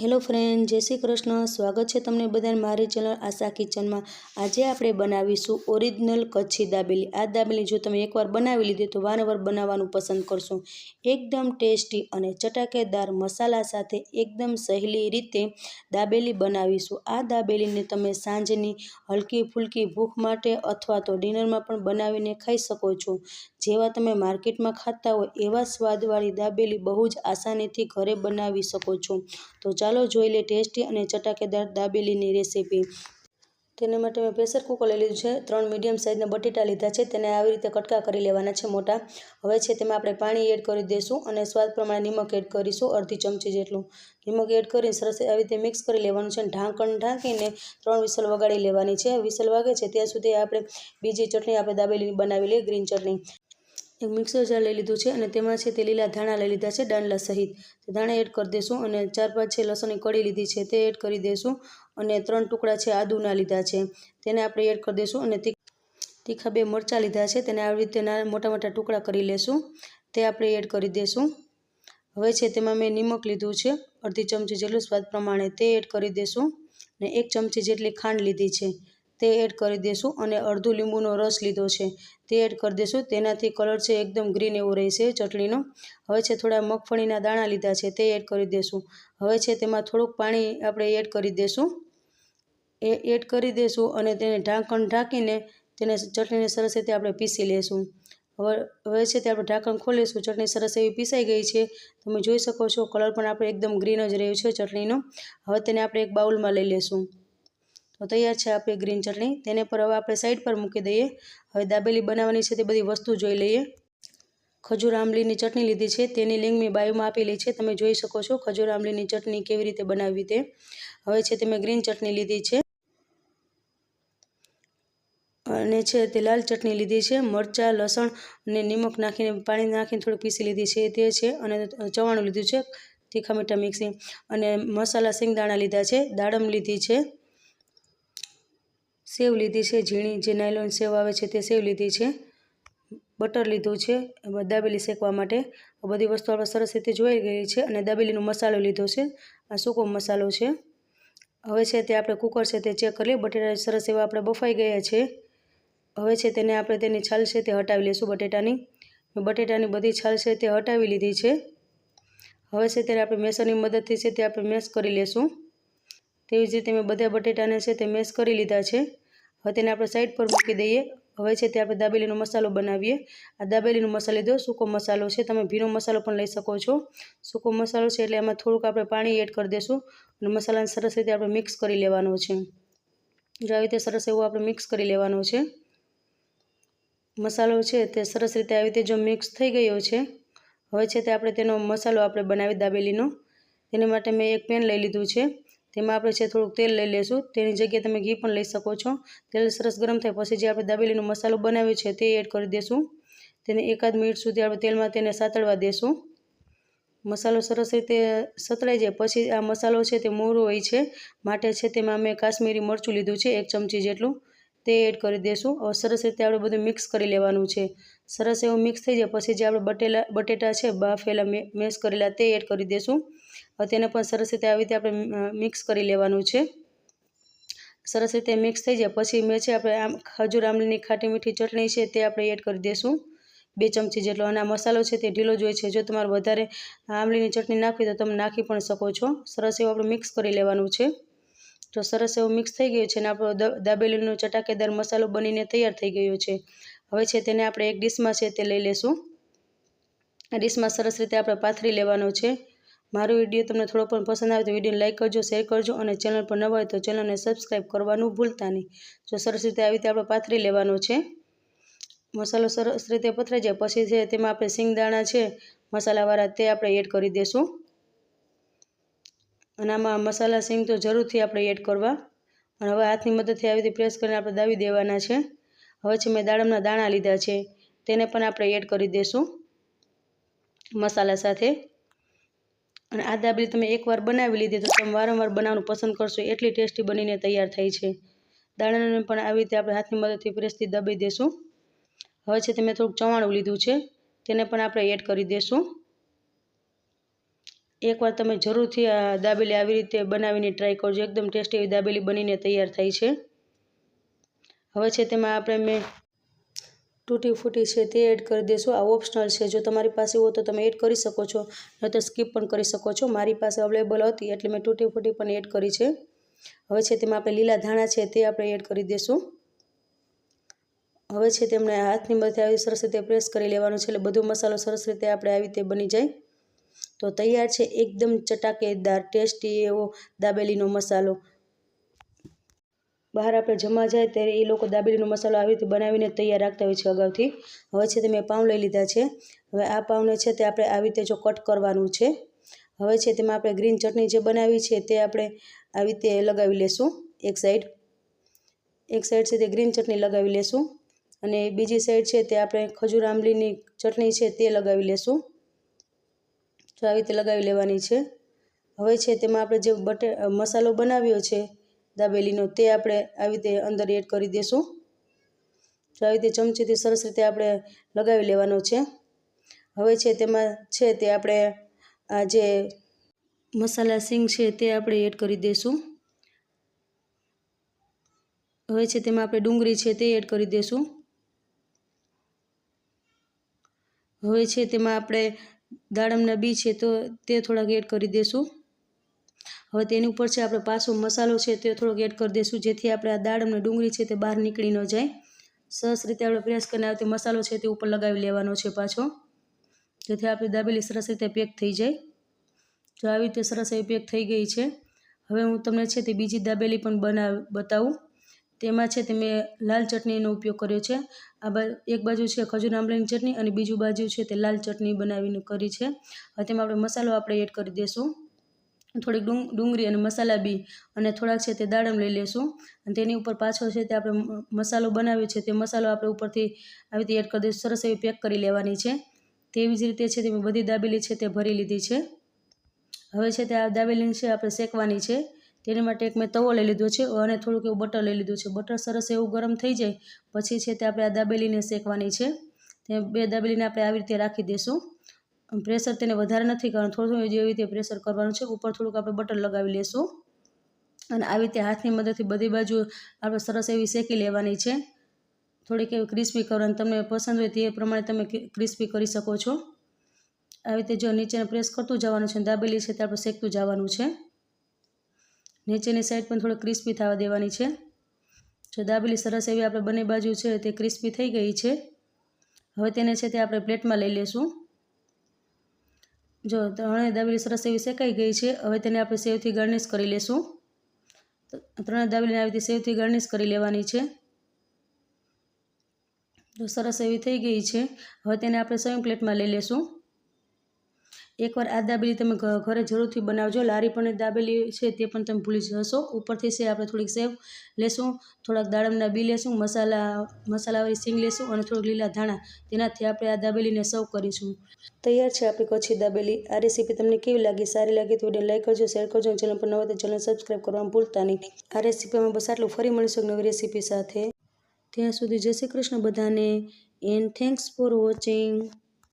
Hello friend, જય શ્રી કૃષ્ણ. સ્વાગત છે તમને બધાને મારી ચેનલ આશા કિચનમાં. આજે આપણે બનાવીશું ઓરિજિનલ કચ્છી દાબેલી. આ દાબેલી જો તમે એકવાર બનાવી લીધી તો વારંવાર બનાવવાનું પસંદ કરશો. એકદમ ટેસ્ટી અને ચટાકેદાર મસાલા સાથે એકદમ સહેલી રીતે દાબેલી બનાવીશું. આ દાબેલીને તમે સાંજની હલકી ફૂલકી ભૂખ માટે અથવા તો ડિનરમાં પણ બનાવીને ખાઈ શકો છો. જેવા તમે માર્કેટમાં ખાતા હોય, એવા સ્વાદવાળી દાબેલી બહુ જ આસાનીથી ઘરે બનાવી શકો છો. તો ચાલો જોઈ લે ટેસ્ટી અને ચટાકેદાર દાબેલીની રેસીપી. તેના માટે મેં પ્રેશર કુકર લઈ લીધું છે. ત્રણ મીડિયમ સાઇઝના બટેટા લીધા છે. તેને આવી રીતે કટકા કરી લેવાના છે મોટા. હવે છે તેમાં આપણે પાણી એડ કરી દઈશું અને સ્વાદ પ્રમાણે નિમક એડ કરીશું અડધી ચમચી જેટલું. નિમક એડ કરી સરસ આવી રીતે મિક્સ કરી લેવાનું છે ઢાંકણ ઢાંકીને ત્રણ વિસલ વગાડી લેવાની છે. વિસલ વાગે છે ત્યાં સુધી આપણે બીજી ચટણી આપણે દાબેલી બનાવી લઈએ, ગ્રીન ચટણી. એક મિક્સર જાર લઈ લીધું છે અને તેમાં છે તે લીલા ધાણા લઈ લીધા છે ડાંડલા સહિત. ધાણા એડ કરી દઈશું અને ચાર પાંચ છે લસણની કળી લીધી છે તે એડ કરી દઈશું અને ત્રણ ટુકડા છે આદુના લીધા છે. તેને આપણે એડ કરી દઈશું અને તીખા બે મરચાં લીધા છે, તેને આવી રીતે મોટા મોટા ટુકડા કરી લેશું. તે આપણે એડ કરી દઈશું હવે છે તેમાં મેં નિમક લીધું છે, અડધી ચમચી જેટલું સ્વાદ પ્રમાણે તે એડ કરી દઈશું અને એક ચમચી જેટલી ખાંડ લીધી છે. તે એડ કરી દઈશું અને અડધું લીંબુનો રસ લીધો છે. તે એડ કરી દઈશું તેનાથી કલર છે એકદમ ગ્રીન એવો રહેશે ચટણીનો. હવે છે થોડા મગફળીના દાણા લીધા છે તે એડ કરી દઈશું હવે છે તેમાં થોડુંક પાણી આપણે એડ કરી દઈશું એ એડ કરી દઈશું અને તેને ઢાંકણ ઢાંકીને તેને ચટણીને સરસ રીતે આપણે પીસી લેશું. હવે હવે છે તે આપણે ઢાંકણ ખોલીશું. ચટણી સરસ એવી પીસાઈ ગઈ છે. તમે જોઈ શકો છો કલર પણ આપણે એકદમ ગ્રીન જ રહ્યો છે ચટણીનો. હવે તેને આપણે એક બાઉલમાં લઈ લેશું. તો તૈયાર છે આપણી ગ્રીન ચટણી તેને પર હવે આપણે સાઈડ પર મૂકી દઈએ. હવે દાબેલી બનાવવાની છે તે બધી વસ્તુ જોઈ લઈએ. ખજૂર આંબલીની ચટણી લીધી છે. તેની લિંક મેં બાયોમાં આપેલી છે. તમે જોઈ શકો છો ખજૂર આંબલીની ચટણી કેવી રીતે બનાવવી તે. હવે છે તે મેં ગ્રીન ચટણી લીધી છે. અને છે તે લાલ ચટણી લીધી છે. મરચાં, લસણ અને નિમક નાખીને પાણી નાખીને થોડું પીસી લીધી છે. તે છે અને ચવાણું લીધું છે તીખા મીઠા મિક્સિંગ અને મસાલા સિંગદાણા લીધા છે. દાડમ લીધી છે. સેવ લીધી છે, ઝીણી જે નાયલોન સેવ આવે છે તે સેવ લીધી છે. બટર લીધું છે દાબેલી શેકવા માટે. આ બધી વસ્તુ આપણે સરસ રીતે જોઈ ગઈ છે અને દાબેલીનો મસાલો લીધો છે. આ સૂકો મસાલો છે. હવે છે તે આપણે કુકર છે તે ચેક કરીએ. બટેટા સરસ એવા આપણે બફાઈ ગયા છે. હવે છે તેને આપણે તેની છાલ છે તે હટાવી લઈશું બટેટાની. બટેટાની બધી છાલ છે તે હટાવી લીધી છે. હવે છે ત્યારે આપણે મેસરની મદદથી છે તે આપણે મેસ કરી લેશું. તેવી જ રીતે મેં બધા બટેટાને છે તે મેસ કરી લીધા છે. હવે તેને આપણે સાઈડ પર મૂકી દઈએ. હવે છે તે આપણે દાબેલીનો મસાલો બનાવીએ. આ દાબેલીનો મસાલો લીધો સૂકો મસાલો છે, તમે ભીનો મસાલો પણ લઈ શકો છો. સૂકો મસાલો છે એટલે એમાં થોડુંક આપણે પાણી એડ કરી દઈશું અને મસાલાને સરસ રીતે આપણે મિક્સ કરી લેવાનો છે. જો આવી રીતે સરસ એવું આપણે મિક્સ કરી લેવાનો છે. મસાલો છે તે સરસ રીતે આવી રીતે જો મિક્સ થઈ ગયો છે, હવે છે તે આપણે તેનો મસાલો આપણે બનાવી દાબેલીનો. તેને માટે મેં એક પેન લઈ લીધું છે. તેમાં આપણે છે થોડુંક તેલ લઈ લઈશું તેની જગ્યાએ તમે ઘી પણ લઈ શકો છો. તેલ સરસ ગરમ થાય પછી જે આપણે દાબેલીનો મસાલો બનાવ્યો છે તે એડ કરી દઈશું તેને એકાદ મિનિટ સુધી આપણે તેલમાં તેને સાતળવા દઈશું મસાલો સરસ રીતે સતળાઈ જાય પછી આ મસાલો છે તે મોરો હોય છે, માટે છે તેમાં મેં કાશ્મીરી મરચું લીધું છે, એક ચમચી જેટલું. તે એડ કરી દઈશું હવે સરસ રીતે આપણે બધું મિક્સ કરી લેવાનું છે. સરસ એવું મિક્સ થઈ જાય પછી જે આપણે બટેલા, બટેટા છે, બાફેલા મેશ કરેલા તે એડ કરી દઈશું હવે તેને પણ સરસ રીતે આવી રીતે આપણે મિક્સ કરી લેવાનું છે. સરસ રીતે મિક્સ થઈ જાય. પછી મેં છે આપણે આમ, ખજૂર, આમલીની ખાટી મીઠી ચટણી છે તે આપણે એડ કરી દઈશું બે ચમચી જેટલો અને આ મસાલો છે તે ઢીલો જ હોય છે. જો તમારે વધારે આમલીની ચટણી નાખવી તો તમે નાખી પણ શકો છો. સરસ એવું આપણે મિક્સ કરી લેવાનું છે. તો સરસ એવું મિક્સ થઈ ગયું છે અને આપણો દાબેલીનો ચટાકેદાર મસાલો બનીને તૈયાર થઈ ગયો છે. હવે છે તેને આપણે એક ડીશમાં છે તે લઈ લેશું. આ ડીશમાં સરસ રીતે આપણે પાથરી લેવાનો છે. મારો વીડિયો તમને થોડો પણ પસંદ આવે તો વિડીયોને લાઇક કરજો શેર કરજો અને ચેનલ પર નવા હોય તો ચેનલને સબસ્ક્રાઈબ કરવાનું ભૂલતા નહીં. જો સરસ રીતે આવી રીતે આપણે પાથરી લેવાનો છે. મસાલો સરસ રીતે પથરાઈ જાય. પછી છે તેમાં આપણે સિંગદાણા છે, મસાલાવાળા તે આપણે એડ કરી દઈશું અને આમાં મસાલા સિંગ તો જરૂરથી આપણે એડ કરવા. અને હવે હાથની મદદથી આવી રીતે પ્રેસ કરીને આપણે દાવી દેવાના છે. હવે છે મેં દાડમના દાણા લીધા છે. તેને પણ આપણે એડ કરી દઈશું મસાલા સાથે. અને આ દાબેલી તમે એકવાર બનાવી લીધી તો તમે વારંવાર બનાવવાનું પસંદ કરશો, એટલી ટેસ્ટી બનીને તૈયાર થાય છે. દાણાને પણ આવી રીતે આપણે હાથની મદદથી પ્રેસથી દબાઈ દેશું. હવે છે તે મેં થોડુંક ચવાણું લીધું છે, તેને પણ આપણે એડ કરી દેશું. એકવાર તમે જરૂરથી આ દાબેલી આવી રીતે બનાવીને ટ્રાય કરજો, એકદમ ટેસ્ટી એવી દાબેલી બનીને તૈયાર થાય છે. હવે છે તેમાં આપણે મેં તૂટી ફૂટી છે તે એડ કરી દેશું. આ ઓપ્શનલ છે. જો તમારી પાસે હોય તો તમે એડ કરી શકો છો. નહીં તો સ્કીપ પણ કરી શકો છો. મારી પાસે અવેલેબલ હતી એટલે મેં તૂટી ફૂટી પણ એડ કરી છે. હવે છે તેમાં આપણે લીલા ધાણા છે તે આપણે એડ કરી દઈશું હવે છે તેમને હાથની મધ્ય આવી સરસ રીતે પ્રેસ કરી લેવાનું છે એટલે બધો મસાલો સરસ રીતે આપણે આવી રીતે બની જાય. તો તૈયાર છે એકદમ ચટાકેદાર, ટેસ્ટી એવો દાબેલીનો મસાલો. બહાર આપણે જમવા જાય ત્યારે એ લોકો દાબેલીનો મસાલો આવી રીતે બનાવીને તૈયાર રાખતા હોય છે અગાઉથી. હવે છે તે મેં પાઉં લઈ લીધા છે. હવે આ પાઉંને છે તે આપણે આવી રીતે જો કટ કરવાનું છે. હવે છે તેમાં આપણે ગ્રીન ચટણી જે બનાવી છે તે આપણે આવી રીતે લગાવી લેશું એક સાઈડ. એક સાઈડ છે તે ગ્રીન ચટણી લગાવી લેશું અને બીજી સાઈડ છે તે આપણે ખજૂર આંબલીની ચટણી છે તે લગાવી લેશું. તો આવી રીતે લગાવી લેવાની છે. હવે છે તેમાં આપણે જે બટે મસાલો બનાવ્યો છે દાબેલીનો તે આપણે આવી રીતે અંદર એડ કરી દઈશું તો આવી રીતે ચમચીથી સરસ રીતે આપણે લગાવી લેવાનો છે. હવે છે તેમાં છે તે આપણે આ જે મસાલા સિંગ છે તે આપણે એડ કરી દઈશું હવે છે તેમાં આપણે ડુંગળી છે તે એડ કરી દઈશું હવે છે તેમાં આપણે દાડમના બી છે તો તે થોડાક એડ કરી દઈશું હવે તેની ઉપર છે આપણે પાછો મસાલો છે તે થોડોક એડ કરી દઈશું, જેથી આપણે આ દાડમ અને ડુંગળી છે તે બહાર નીકળી ન જાય. સરસ રીતે આપણે પ્રેસ કરીને આવતી મસાલો છે તે ઉપર લગાવી લેવાનો છે પાછો, જેથી આપણી દાબેલી સરસ રીતે પેક થઈ જાય. તો આવી રીતે સરસ એવી પેક થઈ ગઈ છે, હવે હું તમને છે તે બીજી દાબેલી પણ બનાવ, બતાવું. તેમાં છે તે મેં લાલ ચટણીનો ઉપયોગ કર્યો છે. આ એક બાજુ છે ખજૂર આંબલીની ચટણી અને બીજું બાજુ છે તે લાલ ચટણી બનાવીને કરી છે. હવે તેમાં આપણે મસાલો આપણે એડ કરી દઈશું. થોડીક ડુંગ, ડુંગળી અને મસાલા બી અને થોડાક છે તે દાડમ લઈ લેશું. અને તેની ઉપર પાછો છે તે આપણે મસાલો બનાવ્યો છે તે મસાલો આપણે ઉપરથી આવી રીતે એડ કરી દઈશું. સરસ એવી પેક કરી લેવાની છે. તેવી જ રીતે છે તે બધી દાબેલી છે તે ભરી લીધી છે. હવે છે તે આ દાબેલી છે આપણે શેકવાની છે. તેની માટે એક મેં તવો લઈ લીધો છે અને થોડુંક એવું બટર લઈ લીધું છે. બટર સરસ એવું ગરમ થઈ જાય પછી છે તે આપણે આ દાબેલીને શેકવાની છે. તે બે દાબેલીને આપણે આવી રીતે રાખી દઈશું. પ્રેશર તેને વધારે નથી કરવાનું. થોડું થોડું જેવી રીતે પ્રેશર કરવાનું છે, ઉપર થોડુંક આપણે બટર લગાવી લેશું. અને આવી રીતે હાથની મદદથી બધી બાજુ આપણે સરસ એવી શેકી લેવાની છે. થોડીક એવી ક્રિસ્પી કરવાની તમને પસંદ હોય તે પ્રમાણે તમે ક્રિસ્પી કરી શકો છો. આવી રીતે જો નીચેને પ્રેસ કરતું જવાનું છે દાબેલી છે તે આપણે શેકતું જવાનું છે. નીચેની સાઈડ પણ થોડી ક્રિસ્પી થવા દેવાની છે. જો દાબેલી સરસ એવી આપણે બંને બાજુ છે તે ક્રિસ્પી થઈ ગઈ છે. હવે તેને છે તે આપણે પ્લેટમાં લઈ લેશું. જો ત્રણેય દાબેલી સરસ એવી શેકાઈ ગઈ છે, હવે તેને આપણે સેવથી ગાર્નિશ કરી લેશું. ત્રણેય દાબેલીને આવી રીતે સેવથી ગાર્નિશ કરી લેવાની છે. તો સરસ એવી થઈ ગઈ છે, હવે તેને આપણે સર્વિંગ પ્લેટમાં લઈ લેશું. એકવાર આ દાબેલી તમે ઘરે જરૂરથી બનાવજો. લારી પણ દાબેલી છે, તે પણ તમે ભૂલી જશો ઉપરથી છે, આપણે થોડીક સેવ લેશું, થોડાક દાડમના બી લેશું, મસાલા, મસાલાવાળી સિંગ લેશું અને થોડીક લીલા ધાણા. તેનાથી આપણે આ દાબેલીને સર્વ કરીશું. તૈયાર છે આપણી કચ્છી દાબેલી. આ રેસીપી તમને કેવી લાગી? સારી લાગી તો વીડિયો લાઈક કરજો, શેર કરજો ચેનલ પર નવો તો ચેનલ સબસ્ક્રાઈબ કરવાનું ભૂલતા નહીં. આ રેસીપીમાં બસ આટલું. ફરી મળીશું નવી રેસીપી સાથે. ત્યાં સુધી જય શ્રી કૃષ્ણ બધાને એન્ડ થેન્ક્સ ફોર વોચિંગ